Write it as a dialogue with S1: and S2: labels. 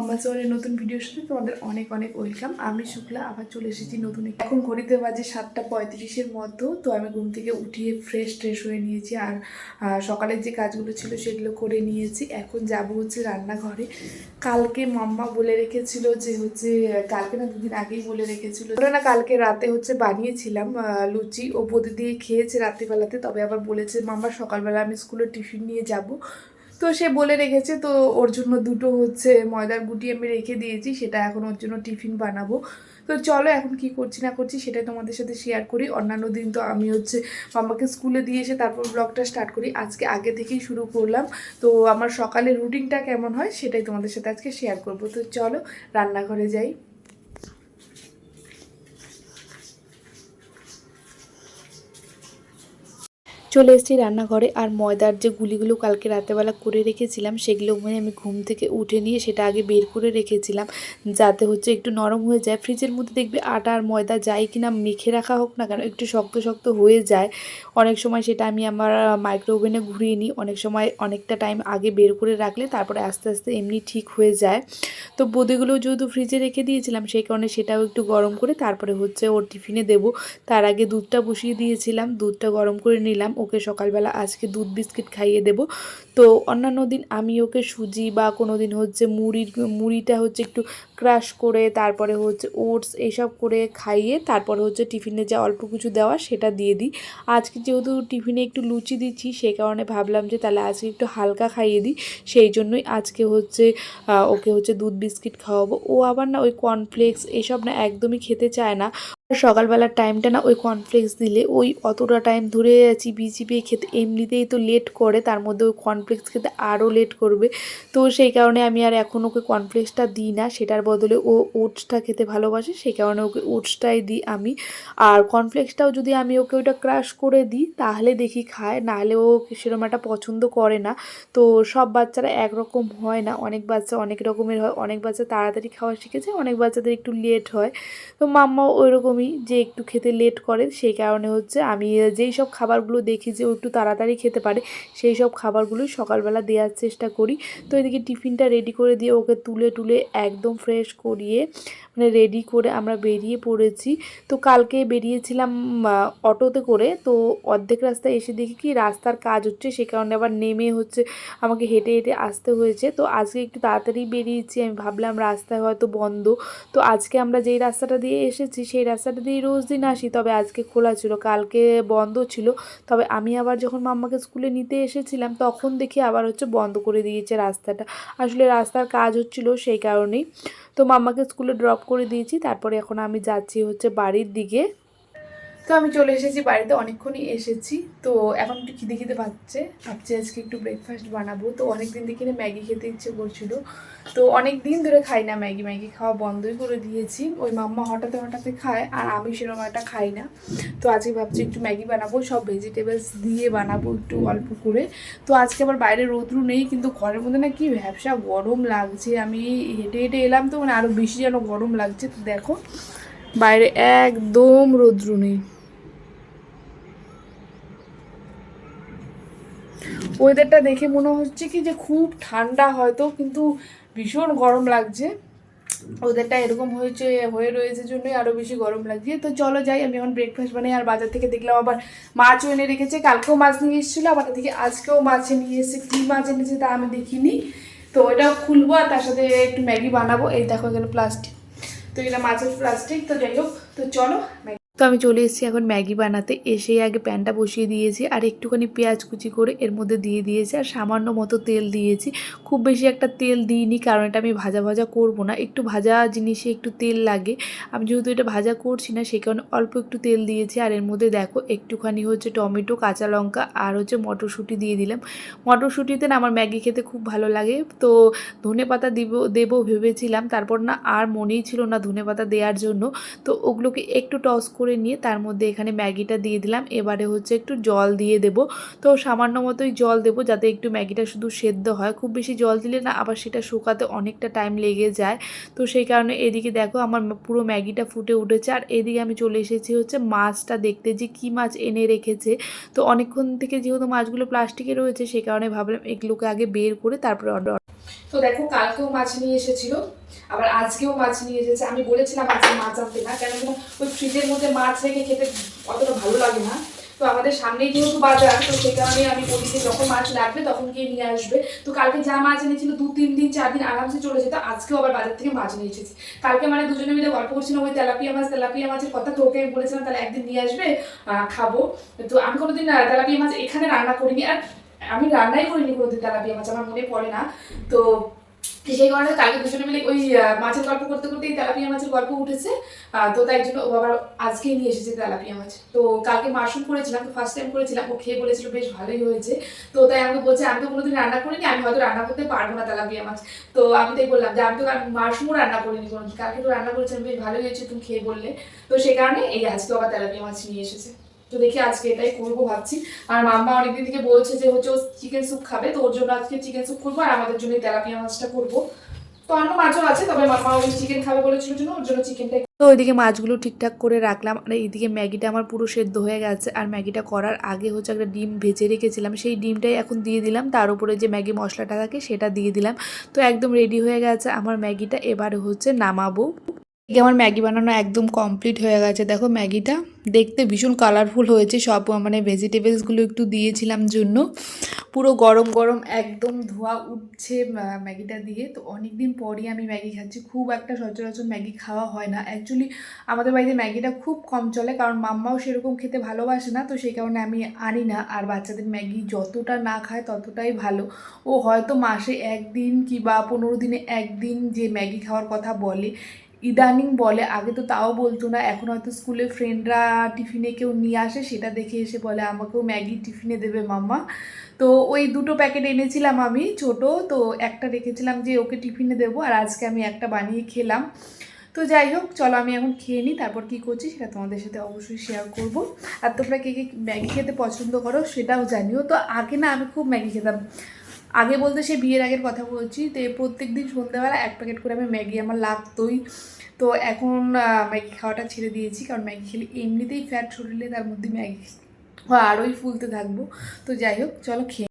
S1: মাম্মা চোরের নতুন ভিডিওর সাথে তোমাদের অনেক অনেক ওয়েলকাম আমি শুক্লা, আবার চলে এসেছি নতুন এখন ঘড়িতে বাজে সাতটা পঁয়ত্রিশের মতো তো আমি ঘুম থেকে উঠিয়ে ফ্রেশ ট্রেশ হয়ে নিয়েছি। আর সকালের যে কাজগুলো ছিল সেগুলো করে নিয়েছি। এখন যাব হচ্ছে রান্নাঘরে। কালকে মাম্মা বলে রেখেছিল যে হচ্ছে, কালকে না দুদিন আগেই বলে রেখেছিল। না কালকে রাতে হচ্ছে বানিয়েছিলাম লুচি। ও বোধ দিয়ে খেয়েছে রাত্রিবেলাতে, তবে আবার বলেছে, মাম্মা, সকালবেলা আমি স্কুলে টিফিন নিয়ে যাব। তো সে বলে রেখেছে, তো ওর জন্য দুটো হচ্ছে ময়দার গুটি আমি রেখে দিয়েছি, সেটা এখন ওর জন্য টিফিন বানাবো। তো চলো এখন কি করছি না করছি সেটা তোমাদের সাথে শেয়ার করি। অন্যান্য দিন তো আমি হচ্ছে মাম্মাকে স্কুলে দিয়ে এসে তারপর ব্লগটা স্টার্ট করি। আজকে আগে থেকেই শুরু করলাম। তো আমার সকালের রুটিনটা কেমন হয় সেটাই তোমাদের সাথে আজকে শেয়ার করব। তো চলো রান্নাঘরে যাই। চলে এসেছি রান্নাঘরে। আর ময়দার যে গুলিগুলো কালকে রাতেবেলা করে রেখেছিলাম, সেগুলো মানে আমি ঘুম থেকে উঠে নিয়ে সেটা আগে বের করে রেখেছিলাম। যাতে হচ্ছে একটু নরম হয়ে যায়। ফ্রিজের মধ্যে দেখবে আটা আর ময়দা যাই কিনা মেখে রাখা হোক না কেন, একটু শক্ত শক্ত হয়ে যায়। অনেক সময় সেটা আমি আমার মাইক্রো ওভেনে ঘুরিয়ে নিই। অনেক সময় অনেকটা টাইম আগে বের করে রাখলে তারপরে আস্তে আস্তে এমনি ঠিক হয়ে যায়। তো বোঁদেগুলো যেহেতু ফ্রিজে রেখে দিয়েছিলাম, সেই কারণে সেটাও একটু গরম করে তারপরে হচ্ছে ওর টিফিনে দেবো। তার আগে দুধটা বসিয়ে দিয়েছিলাম। দুধটা গরম করে নিলাম। ওকে সকালবেলা আজকে দুধ বিস্কিট খাইয়ে দেব। তো অন্যান্য দিন আমি ওকে সুজি বা কোনো দিন হচ্ছে মুড়ির, মুড়িটা হচ্ছে একটু ক্রাশ করে, তারপরে হচ্ছে ওটস এইসব করে খাইয়ে, তারপরে হচ্ছে টিফিনে যা অল্প কিছু দেওয়া সেটা দিয়ে দিই। আজকে যেহেতু টিফিনে একটু লুচি দিচ্ছি সেই কারণে ভাবলাম যে তাহলে আজকে একটু হালকা খাইয়ে দিই। সেই জন্যই আজকে হচ্ছে ওকে হচ্ছে দুধ বিস্কিট খাওয়াবো। ও আবার না ওই কর্নফ্লেক্স এসব না একদমই খেতে চায় না। সকালবেলার টাইমটা না, ওই কর্নফ্লেক্স দিলে ওই অতটা টাইম ধরে আছি চিবিয়ে চিবিয়ে খেতে, এমনিতেই তো লেট করে, তার মধ্যে ওই কর্নফ্লেক্স খেতে আরও লেট করবে। তো সেই কারণে আমি আর এখন ওকে কর্নফ্লেক্সটা দিই না, সেটার বদলে ও ওটসটা খেতে ভালোবাসে, সেই কারণে ওকে ওটসটাই দিই আমি। আর কর্নফ্লেক্সটাও যদি আমি ওকে ওইটা ক্রাশ করে দিই, তাহলে দেখি খায়, নাহলে ও সেরকম একটা পছন্দ করে না। তো সব বাচ্চারা একরকম হয় না, অনেক বাচ্চা অনেক রকমের হয়, অনেক বাচ্চা তাড়াতাড়ি খাওয়া শিখেছে, অনেক বাচ্চাদের একটু লেট হয়। তো মাম্মা ওই রকমই যে একটু খেতে লেট করে সেই কারণে হচ্ছে আমি যেই সব খাবারগুলো দেখি যে ও একটু তাড়াতাড়ি খেতে পারে, সেই সব খাবারগুলোই সকালবেলা দেওয়ার চেষ্টা করি। তো এদিকে টিফিনটা রেডি করে দিয়ে ওকে তুলে তুলে একদম ফ্রেশ করিয়ে মানে রেডি করে আমরা বেরিয়ে পড়েছি। তো কালকে বেরিয়েছিলাম অটোতে করে, তো অর্ধেক রাস্তায় এসে দেখি কি রাস্তার কাজ হচ্ছে, সে কারণে আবার নেমে হচ্ছে আমাকে হেঁটে হেঁটে আসতে হয়েছে। তো আজকে একটু তাড়াতাড়ি বেরিয়েছি, আমি ভাবলাম রাস্তায় হয়তো বন্ধ। তো আজকে আমরা যেই রাস্তাটা দিয়ে এসেছি, সেই রাস্তাটা দিয়ে রোজ দিন আসি, তবে আজকে খোলা ছিল, কালকে বন্ধ ছিল। তবে আমি আবার যখন মাম্মাকে স্কুলে নিতে এসেছিলাম, তখন দেখি আবার হচ্ছে বন্ধ করে দিয়েছে রাস্তাটা। আসলে রাস্তার কাজ হচ্ছিল সেই কারণেই। তো মাম্মাকে স্কুলে ড্রপ করে দিয়েছি, তারপরে এখন আমি যাচ্ছি হচ্ছে বাড়ির দিকে। তো আমি চলে এসেছি, বাড়িতে অনেকক্ষণই এসেছি। তো এখন একটু খিদে খিদে পাচ্ছে, ভাবছি আজকে একটু ব্রেকফাস্ট বানাবো। তো অনেক দিন না ম্যাগি খেতে ইচ্ছে করছিল। তো অনেক দিন ধরে খাই না ম্যাগি ম্যাগি খাওয়া বন্ধই করে দিয়েছি। ওই মাম্মা হঠাৎ হঠাৎ খায়, আর আমি সেরকম একটা খাই না। তো আজকে ভাবছি একটু ম্যাগি বানাবো, সব ভেজিটেবলস দিয়ে বানাবো একটু অল্প করে। তো আজকে আবার বাইরে রোদ্রু নেই, কিন্তু ঘরের মধ্যে না কি ব্যবসা গরম লাগছে। আমি হেঁটে হেঁটে এলাম তো মানে আরও বেশি যেন গরম লাগছে। তো দেখো, বাইরে একদম রৌদ্র নেই। ওয়েদারটা দেখে মনে হচ্ছে কি যে খুব ঠান্ডা হয়তো, কিন্তু ভীষণ গরম লাগছে। ওদেরটা এরকম হয়েছে, হয়ে রয়েছে জন্যই আরও বেশি গরম লাগছে। তো চলো যাই, আমি এখন ব্রেকফাস্ট বানাই আর বাজার থেকে দেখলাম আবার মাছও এনে রেখেছে। কালকেও মাছ নিয়ে এসেছিল, আবার থেকে আজকেও মাছ নিয়ে এসেছে। কী মাছ এনেছে তা আমি দেখিনি। তো ওটা খুলবো আর তার সাথে একটু ম্যাগি বানাবো। এই দেখো এখানে প্লাস্টিক তো এটা মাছের প্লাস্টিক তো যাই হোক, তো চলো তো আমি চলে এসেছি এখন ম্যাগি বানাতে। এসেই আগে প্যানটা বসিয়ে দিয়েছি আর একটুখানি পেঁয়াজ কুচি করে এর মধ্যে দিয়ে দিয়েছি আর সামান্য মতো তেল দিয়েছি। খুব বেশি একটা তেল দিইনি কারণ এটা আমি ভাজা ভাজা করব না। একটু ভাজা জিনিসে একটু তেল লাগে। আমি যেহেতু এটা ভাজা করছি না সেই কারণে অল্প একটু তেল দিয়েছি আর এর মধ্যে দেখো একটুখানি হচ্ছে টমেটো, কাঁচা লঙ্কা আর হচ্ছে মটরশুঁটি দিয়ে দিলাম। মটরশুঁটিতে না আমার ম্যাগি খেতে খুব ভালো লাগে। তো ধনে পাতা দিব, দেবো ভেবেছিলাম। তারপর না আর মনেই ছিল না ধনে পাতা দেওয়ার জন্য। তো ওগুলোকে একটু টস করে নিয়ে তার মধ্যে এখানে ম্যাগিটা দিয়ে দিলাম। এবারে হচ্ছে একটু জল দিয়ে দেব। তো সামান্য মতোই জল দেবো যাতে একটু ম্যাগিটা শুধু সেদ্ধ হয়। খুব বেশি জল দিলে না আবার সেটা শুকাতে অনেকটা টাইম লেগে যায়। তো সেই কারণে এদিকে দেখো আমার পুরো ম্যাগিটা ফুটে উঠেছে। আর এদিকে আমি চলে এসেছি হচ্ছে মাছটা দেখতে যে কি মাছ এনে রেখেছে। তো অনেকক্ষণ থেকে যেহেতু মাছগুলো প্লাস্টিকে রয়েছে, সেই কারণে ভাবলাম এগুলোকে আগে বের করে তারপরে অর্ডার তো দেখো, কালকেও মাছ নিয়ে এসেছিল, আবার আজকেও মাছ নিয়ে এসেছে। আমি বলেছিলাম আজকে মাছ আনতে না, কেন ওই ফ্রিজের মধ্যে মাছ রেখে খেতে অতটা ভালো লাগে না। তো আমাদের সামনেই যেহেতু বাজার, তো সেই কারণে আমি বলি যে যখন মাছ লাগবে তখন গিয়ে নিয়ে আসবে। তো কালকে যা মাছ এনেছিল, দু, তিন দিন, চার দিন আরামসে চলে যেত, আজকেও আবার বাজার থেকে মাছ নিয়ে এসেছি। কালকে মানে দুজনে মিলে গল্প করছিলাম, ওই তেলাপিয়া মাছ, তেলাপিয়া মাছের কথা, তো ওকে আমি বলেছিলাম, তাহলে একদিন নিয়ে আসবে খাব। তো আমি কোনোদিন তেলাপিয়া মাছ এখানে রান্না করিনি। আর আমি রান্নাই করিনি কোনোদিন তেলাপিয়া মাছ আমার মনে পড়ে না। তো সেই কারণে কালকে দুজনে মিলে ওই মাছের গল্প করতে করতে এই তেলাপিয়া মাছের গল্প উঠেছে। তো তাই জন্য ও আবার আজকেই নিয়ে এসেছে তেলাপিয়া মাছ। তো কালকে মাশরুম করেছিলাম, তো ফার্স্ট টাইম করেছিলাম, ও খেয়ে বলেছিল, বেশ ভালোই হয়েছে। তো তাই আমাকে বলছে, আমি তো কোনোদিন রান্না করিনি, আমি হয়তো রান্না করতে পারব না তেলাপিয়া মাছ। তো আমি তাই বললাম যে, আমি তো মাশরুমও রান্না করিনি কোনোদিন, কালকে তো রান্না করেছিলাম, বেশ ভালোই হয়েছে, তুমি খেয়ে বললে। তো সেই কারণে এই আজকে আবার তেলাপিয়া মাছ নিয়ে এসেছে। তো দেখি আজকে এটাই করব ভাবছি। আর মাম্মা অনেকদিন থেকে বলছে যে হচ্ছে চিকেন স্যুপ খাবে, তো ওর জন্য আজকে চিকেন স্যুপ করব আর আমাদের জন্য তেলাপিয়া মাছটা করব। তো অন্য মাছও আছে, তবে মাম্মা ওই চিকেন খাবে বলেছিল জন্য, ওর জন্য চিকেনটাই তো ওইদিকে মাছগুলো ঠিকঠাক করে রাখলাম। আর এইদিকে ম্যাগিটা আমার পুরো সেদ্ধ হয়ে গেছে। আর ম্যাগিটা করার আগে হচ্ছে একটা ডিম ভেজে রেখেছিলাম। সেই ডিমটাই এখন দিয়ে দিলাম। তার উপরে যে ম্যাগি মশলাটা থাকে সেটা দিয়ে দিলাম। তো একদম রেডি হয়ে গেছে। আমার ম্যাগিটা এবার হচ্ছে নামাবো। আমার ম্যাগি বানানো একদম কমপ্লিট হয়ে গেছে। দেখো ম্যাগিটা দেখতে ভীষণ কালারফুল হয়েছে। সব মানে ভেজিটেবলসগুলো একটু দিয়েছিলাম জন্য। পুরো গরম গরম একদম ধোয়া উঠছে ম্যাগিটা দিয়ে। তো অনেক দিন পরই আমি ম্যাগি খাচ্ছি। খুব একটা সচরাচর ম্যাগি খাওয়া হয় না। অ্যাকচুয়ালি আমাদের বাড়িতে ম্যাগিটা খুব কম চলে কারণ মাম্মাও সেরকম খেতে ভালোবাসে না। তো সেই কারণে আমি আনি না। আর বাচ্চাদের ম্যাগি যতটা না খায় ততটাই ভালো। ও হয়তো মাসে একদিন কি বা পনেরো দিনে একদিন যে ম্যাগি খাওয়ার কথা বলে ইদানিং বলে, আগে তো তাও বলতো না, এখন হয়তো স্কুলে ফ্রেন্ডরা টিফিনে কেউ নিয়ে আসে, সেটা দেখে এসে বলে, আমাকেও ম্যাগি টিফিনে দেবে মাম্মা। তো ওই দুটো প্যাকেট এনেছিলাম আমি, ছোট, তো একটা রেখেছিলাম যে ওকে টিফিনে দেবো, আর আজকে আমি একটা বানিয়ে খেলাম। তো যাই হোক, চলো আমি এখন খেয়ে নিই, তারপর কী করছি সেটা তোমাদের সাথে অবশ্যই শেয়ার করব। আর তোমরা কে কে ম্যাগি খেতে পছন্দ করো সেটাও জানিও। তো আগে না আমি খুব ম্যাগি খেতাম। আগে বলতে সে বিয়ের আগের কথা বলছি, তো প্রত্যেক দিন সন্ধ্যাবেলা এক প্যাকেট করে আমি ম্যাগি আমার লাগতোই। তো এখন ম্যাগি খাওয়াটা ছেড়ে দিয়েছি, কারণ ম্যাগি খেলে এমনিতেই ফ্যাট শরীরে তার মধ্যে ম্যাগি, আরোই ফুলতে থাকব। তো যাই হোক, চলো খেয়ে